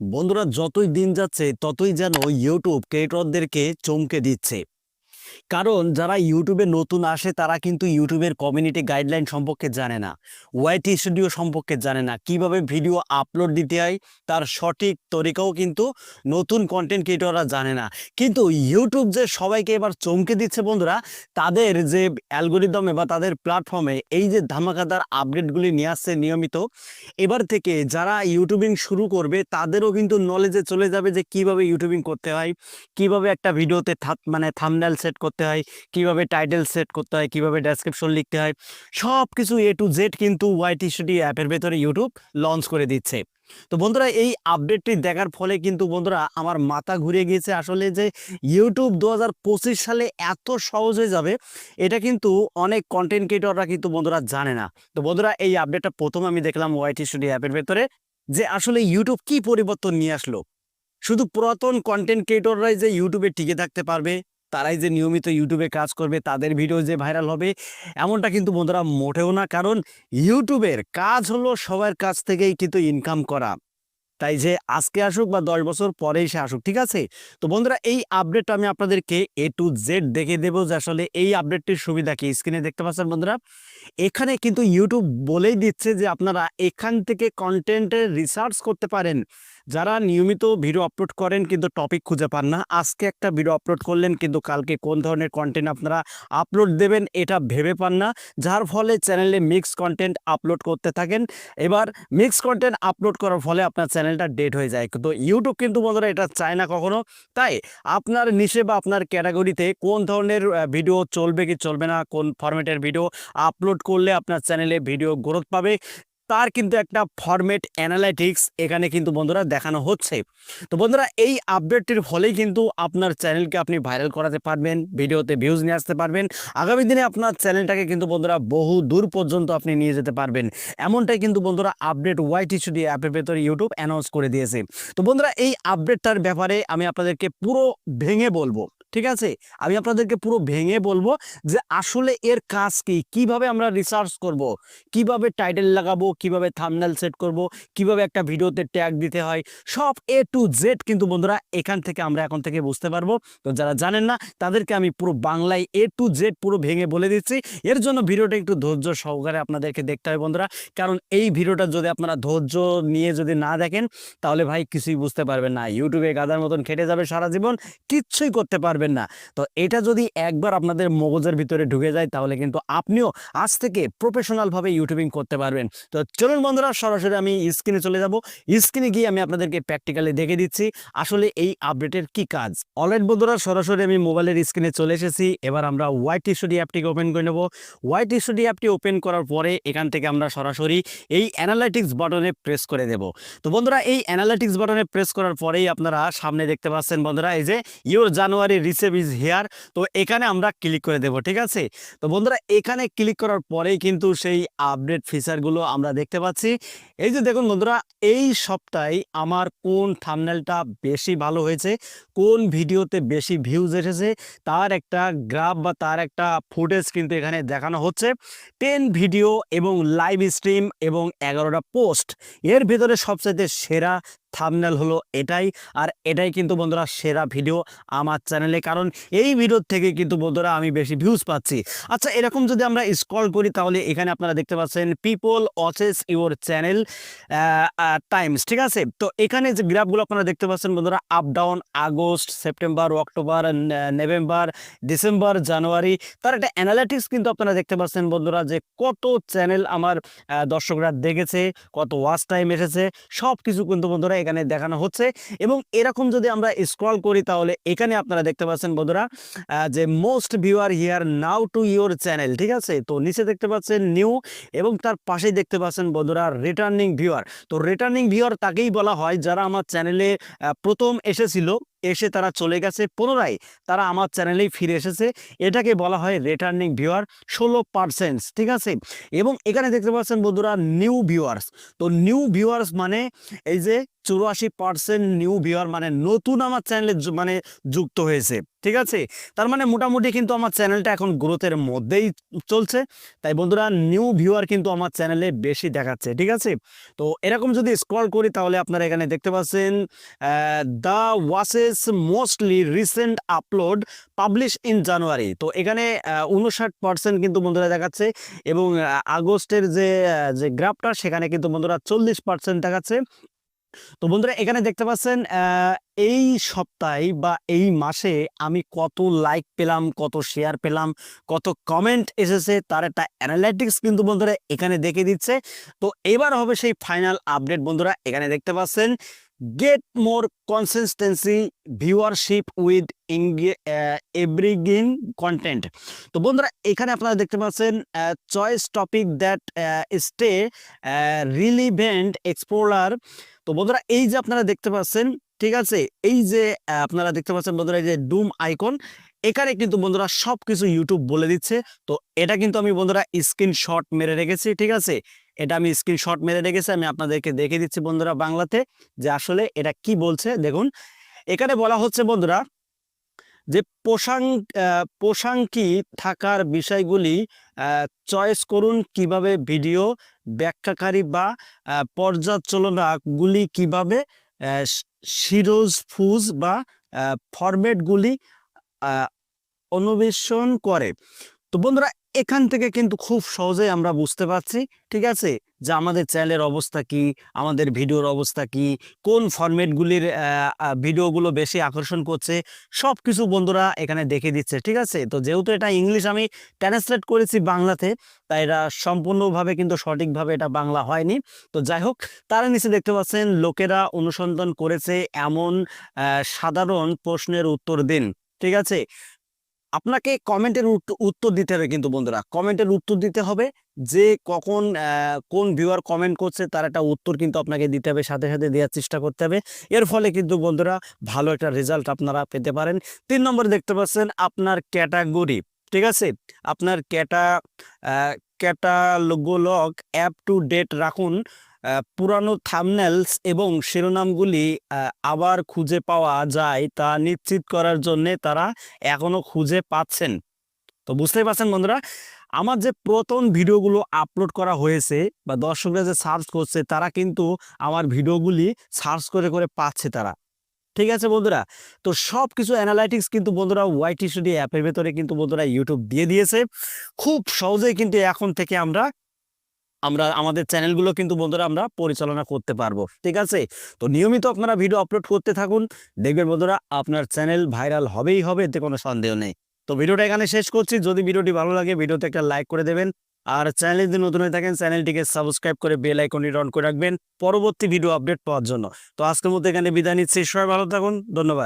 বন্ধুরা যতই দিন যাচ্ছে ততই যেন ইউটিউব ক্রিয়েটরদেরকে চমকে দিচ্ছে। কারণ যারা ইউটিউবে নতুন আসে, তারা কিন্তু ইউটিউবের কমিউনিটি গাইডলাইন সম্পর্কে জানে না। ওয়াইটি স্টুডিও সম্পর্কে জানে না। কীভাবে ভিডিও আপলোড দিতে হয়, তার সঠিক তরিকাও কিন্তু নতুন কন্টেন্ট ক্রিয়েটররা জানে না। কিন্তু ইউটিউব যে সবাইকে এবার চমকে দিচ্ছে বন্ধুরা, তাদের যে অ্যালগোরিদমে বা তাদের প্ল্যাটফর্মে এই যে ধামাকাদার আপডেটগুলি নিয়ে আসছে নিয়মিত, এবার থেকে যারা ইউটিউবিং শুরু করবে, তাদেরও কিন্তু নলেজে চলে যাবে যে কীভাবে ইউটিউবিং করতে হয়, কীভাবে একটা ভিডিওতে মানে থামনেল সেট হয়, কীভাবে টাইটেল সেট করতে হয়, কীভাবে ডেসক্রিপশন লিখতে হয় সব কিছু এ টু জেড কিন্তু ওয়াইটি স্টুডিও অ্যাপের ভেতরে ইউটিউব লঞ্চ করে দিচ্ছে। তো বন্ধুরা, এই আপডেটটি দেখার ফলে কিন্তু বন্ধুরা, আমার মাথা ঘুরে গিয়েছে আসলে যে ইউটিউব দু সালে এত সহজ হয়ে যাবে, এটা কিন্তু অনেক কন্টেন্ট ক্রিয়েটররা কিন্তু বন্ধুরা জানে না। তো বন্ধুরা, এই আপডেটটা প্রথম আমি দেখলাম ওয়াইটি স্টুডিও অ্যাপের ভেতরে, যে আসলে ইউটিউব কি পরিবর্তন নিয়ে আসলো। শুধু পুরাতন কন্টেন্ট ক্রিয়েটররাই যে ইউটিউবে টিকে থাকতে পারবে তারাই যে নিয়মিত ইউটিউবে কাজ করবে, তাদের ভিডিও যে ভাইরাল হবে, এমনটা কিন্তু বন্ধুরা মোটেও না। কারণ ইউটিউবের কাজ হলো সবার কাছ থেকেই কিন্তু ইনকাম করা। তাই যে আজকে আসুক বা দশ বছর পরেই সে আসুক, ঠিক আছে? তো বন্ধুরা, এই আপডেটটা আমি আপনাদেরকে এ টু জেড দেখে দেবো যে আসলে এই আপডেটটির সুবিধা কি? স্ক্রিনে দেখতে পাচ্ছেন বন্ধুরা? এখানে কিন্তু ইউটিউব বলেই দিচ্ছে যে আপনারা এখান থেকে কন্টেন্টের রিসার্চ করতে পারেন। যারা নিয়মিত ভিডিও আপলোড করেন কিন্তু টপিক খুঁজে পান না, আজকে একটা ভিডিও আপলোড করলেন কিন্তু কালকে কোন ধরনের কন্টেন্ট আপনারা আপলোড দেবেন এটা ভেবে পান না, যার ফলে চ্যানেলে মিক্স কন্টেন্ট আপলোড করতে থাকেন। এবার মিক্স কন্টেন্ট আপলোড করার ফলে আপনার চ্যানেলটা ডেট হয়ে যায়। কিন্তু ইউটিউব কিন্তু বন্ধুরা এটা চায় না কখনো। তাই আপনার নিশে বা আপনার ক্যাটাগরিতে কোন ধরনের ভিডিও চলবে কি চলবে না, কোন ফরম্যাটের ভিডিও আপলোড করলে আপনার চ্যানেলে ভিডিও গ্রোথ পাবে। তার কিন্তু একটা ফরম্যাট অ্যানালাইটিক্স এখানে কিন্তু বন্ধুরা দেখানো হচ্ছে। তো বন্ধুরা, এই আপডেটটির ফলেই কিন্তু আপনার চ্যানেলকে আপনি ভাইরাল করাতে পারবেন, ভিডিওতে ভিউজ নিয়ে আসতে পারবেন। আগামী দিনে আপনার চ্যানেলটাকে কিন্তু বন্ধুরা বহু দূর পর্যন্ত আপনি নিয়ে যেতে পারবেন। এমনটাই কিন্তু বন্ধুরা আপডেট ওয়াইটি স্টুডিও অ্যাপের ভেতরে ইউটিউব অ্যানাউন্স করে দিয়েছে। তো বন্ধুরা, এই আপডেটটার ব্যাপারে আমি আপনাদেরকে পুরো ভেঙে বলব। ঠিক আছে? আমি আপনাদেরকে পুরো ভেঙে বলব যে আসলে এর কাজ কি? কীভাবে আমরা রিসার্চ করব? কীভাবে টাইটেল লাগাবো? কীভাবে থামনেল সেট করব? কীভাবে একটা ভিডিওতে ট্যাগ দিতে হয়? সব এ টু জেড কিন্তু বন্ধুরা এখান থেকে আমরা এখন থেকে বুঝতে পারব। তো যারা জানেন না, তাদেরকে আমি পুরো বাংলায় এ টু জেড পুরো ভেঙে বলে দিচ্ছি। এর জন্য ভিডিওটা একটু ধৈর্য সহকারে আপনাদেরকে দেখতে হবে বন্ধুরা। কারণ এই ভিডিওটা যদি আপনারা ধৈর্য নিয়ে যদি না দেখেন, তাহলে ভাই কিছুই বুঝতে পারবেন না। ইউটিউবে গাদার মতন খেটে যাবে সারা জীবন, কিচ্ছুই করতে পারবেন না। তো এটা যদি একবার আপনাদের মগজের ভিতরে ঢুকে যায়, তাহলে কিন্তু আপনিও আজ থেকে প্রফেশনালভাবে ইউটিউবিং করতে পারবেন। তো চলুন বন্ধুরা, সরাসরি আমি স্ক্রিনে চলে যাব। স্ক্রিনে গিয়ে আমি আপনাদেরকে প্র্যাকটিক্যালি দেখে দিচ্ছি, আসলে এই আপডেটের কি কাজ। অলরেড বন্ধুরা, সরাসরি আমি মোবাইলের স্ক্রিনে চলে এসেছি। এবার আমরা ওয়াইটি স্টুডি অ্যাপটিকে ওপেন করে নেব। ওয়াইটি স্টুডি অ্যাপটি ওপেন করার পরে এখান থেকে আমরা সরাসরি এই অ্যানালাইটিক্স বাটনে প্রেস করে দেব। তো বন্ধুরা, এই অ্যানালাইটিক্স বাটনে প্রেস করার পরেই আপনারা সামনে দেখতে পাচ্ছেন বন্ধুরা, এই যে ইউর জানুয়ারি রিসেভ ইজ হেয়ার তো এখানে আমরা ক্লিক করে দেব, ঠিক আছে? তো বন্ধুরা, এখানে ক্লিক করার পরেই কিন্তু সেই আপডেট ফিচারগুলো আমরা দেখতে পাচ্ছি। এই যে দেখুন বন্ধুরা, এই সপ্তাহে আমার কোন থামনেলটা বেশি ভালো হয়েছে, কোন ভিডিওতে বেশি ভিউজ এসেছে, তার একটা গ্রাফ বা তার একটা ফুটেজ কিন্তু এখানে দেখানো হচ্ছে। টেন ভিডিও এবং লাইভ স্ট্রিম এবং এগারোটা পোস্ট এর ভেতরে সবচাইতে সেরা থামনেল হলো এটাই। আর এটাই কিন্তু বন্ধুরা সেরা ভিডিও আমার চ্যানেলে কারণ এই ভিডিওর থেকে কিন্তু বন্ধুরা আমি বেশি ভিউজ পাচ্ছি। আচ্ছা এরকম যদি আমরা স্ক্রল করি, তাহলে এখানে আপনারা দেখতে পাচ্ছেন people watches your channel times ঠিক আছে? তো এখানে যে গ্রাফগুলো আপনারা দেখতে পাচ্ছেন বন্ধুরা up down August September October November December January তার একটা অ্যানালিটিক্স কিন্তু আপনারা দেখতে পাচ্ছেন বন্ধুরা যে কত চ্যানেল আমার দর্শকরা দেখেছে, কত ওয়াচ টাইম এসেছে সব কিছু কিন্তু বন্ধুরা এখানে দেখানো হচ্ছে। এবং এরকম যদি আমরা স্ক্রল করি তাহলে এখানে আপনারা দেখতে পাচ্ছেন বন্ধুরা যে most viewer here now to your channel ঠিক আছে? তো নিচে দেখতে পাচ্ছেন নিউ এবং তার পাশেই দেখতে পাচ্ছেন বন্ধুরা রিটার্নিং ভিউয়ার তো রিটার্নিং ভিউয়ার তাকেই বলা হয় যারা আমার চ্যানেলে প্রথম এসেছিল। এসে তারা চলে গেছে। পুনরায় তারা আমার চ্যানেলেই ফিরে এসেছে। এটাকে বলা হয় রিটার্নিং ভিউয়ার ষোলো পার্সেন্টস ঠিক আছে? এবং এখানে দেখতে পাচ্ছেন বন্ধুরা নিউ ভিউয়ার্স তো নিউ ভিউয়ার্স মানে এই যে চুরাশি পার্সেন্ট নিউ ভিউয়ার মানে নতুন আমার চ্যানেলে মানে যুক্ত হয়েছে। ঠিক আছে? তার মানে মোটামুটি কিন্তু আমার চ্যানেলটা এখন গ্রোথের মধ্যেই চলছে। তাই বন্ধুরা নিউ ভিউয়ার কিন্তু আমার চ্যানেলে বেশি দেখাচ্ছে, ঠিক আছে? তো এরকম যদি স্ক্রল করি তাহলে আপনারা এখানে দেখতে পাচ্ছেন the was mostly recent upload publish in January তো এখানে উনষাট পার্সেন্ট কিন্তু বন্ধুরা দেখাচ্ছে এবং আগস্টের যে যে গ্রাফটা সেখানে কিন্তু বন্ধুরা চল্লিশ পার্সেন্ট দেখাচ্ছে। তো বন্ধুরা, এখানে দেখতে পাচ্ছেন এই সপ্তাহে বা এই মাসে আমি কত লাইক পেলাম, কত শেয়ার পেলাম, কত কমেন্ট এসেছে, তার একটা অ্যানালাইটিক্স কিন্তু বন্ধুরা এখানে দেখে দিচ্ছে। তো এবার হবে সেই ফাইনাল আপডেট বন্ধুরা, এখানে দেখতে পাচ্ছেন get more consistency viewership with evergreen content তো বন্ধুরা, এখানে আপনারা দেখতে পাচ্ছেন choice topic that stay relevant explorer তো বন্ধুরা, এই যে আপনারা দেখতে পাচ্ছেন, ঠিক আছে? এই যে আপনারা দেখতে পাচ্ছেন বন্ধুরা, এই যে ডুম আইকন এখানে কিন্তু বন্ধুরা সব কিছু ইউটিউব বলে দিচ্ছে। তো এটা কিন্তু আমি বন্ধুরা স্ক্রিনশট মেরে রেখেছি, ঠিক আছে? এটা আমি স্ক্রিনশট মেরে রেখেছি, আমি আপনাদেরকে দেখে দিচ্ছি বন্ধুরা বাংলাতে যে আসলে এটা কি বলছে, দেখুন। এখানে বলা হচ্ছে বন্ধুরা যে পোশাং পোশাঙ্কি থাকার বিষয়গুলি চয়েস করুন কীভাবে ভিডিও ব্যাখ্যাকারী বা পর্যাচলনাগুলি কীভাবে শিরোজ ফুজ বা ফরম্যাটগুলি অনুবেশন করে। তো বন্ধুরা, এখান থেকে কিন্তু খুব সহজেই আমরা বুঝতে পারছি, ঠিক আছে? যে আমাদের চ্যানেলের অবস্থা কি, আমাদের ভিডিওর অবস্থা কি, কোন ফরম্যাটগুলির ভিডিওগুলো বেশি আকর্ষণ করছে সব কিছু বন্ধুরা এখানে দেখে দিচ্ছে, ঠিক আছে? তো যেহেতু এটা ইংলিশ আমি ট্রান্সলেট করেছি বাংলাতে, তাই এটা সম্পূর্ণভাবে কিন্তু সঠিকভাবে এটা বাংলা হয়নি। তো যাই হোক, তারা নিচে দেখতে পাচ্ছেন, লোকেরা অনুসন্ধান করেছে এমন সাধারণ প্রশ্নের উত্তর দিন, ঠিক আছে? আপনাকে কমেন্টের উত্তর দিতে হবে কিন্তু বন্ধুরা। কমেন্টের উত্তর দিতে হবে যে কখন কোন ভিউয়ার কমেন্ট করছে তার একটা উত্তর কিন্তু আপনাকে দিতে হবে, সাথে সাথে দেওয়ার চেষ্টা করতে হবে। এর ফলে কিন্তু বন্ধুরা ভালো একটা রেজাল্ট আপনারা পেতে পারেন। তিন নম্বরে দেখতে পাচ্ছেন আপনার ক্যাটাগরি ঠিক আছে? আপনার ক্যাটা ক্যাটালগ অ্যাপ টু ডেট রাখুন। পুরানো থামনেলস এবং শিরোনামগুলি আবার খুঁজে পাওয়া যায় তা নিশ্চিত করার জন্যে তারা এখনও খুঁজে পাচ্ছেন। তো বুঝতেই পারছেন বন্ধুরা, আমার যে প্রথম ভিডিওগুলো আপলোড করা হয়েছে বা দর্শকরা যে সার্চ করছে, তারা কিন্তু আমার ভিডিওগুলি সার্চ করে করে পাচ্ছে তারা। ঠিক আছে বন্ধুরা? তো সব কিছু অ্যানালাইটিক্স কিন্তু বন্ধুরা ওয়াইটি স্টুডিও অ্যাপের ভেতরে কিন্তু বন্ধুরা ইউটিউব দিয়ে দিয়েছে। খুব সহজেই কিন্তু এখন থেকে আমরা আমরা, আমাদের চ্যানেলগুলো কিন্তু বন্ধুরা আমরা পরিচালনা করতে পারব, ঠিক আছে? তো নিয়মিত আপনারা ভিডিও আপলোড করতে থাকুন। দেখবেন বন্ধুরা, আপনার চ্যানেল ভাইরাল হবেই হবে, এতে কোনো সন্দেহ নেই। তো ভিডিওটা এখানে শেষ করছি। যদি ভিডিওটি ভালো লাগে, ভিডিওতে একটা লাইক করে দেবেন। আর চ্যানেলে যদি নতুন হয়ে থাকেন, চ্যানেলটিকে সাবস্ক্রাইব করে বেল আইকনটি অন করে রাখবেন। পরবর্তী ভিডিও আপডেট পাওয়ার জন্য। তো আজকের মধ্যে এখানে বিদায় নিচ্ছি। সবাই ভালো থাকুন। ধন্যবাদ।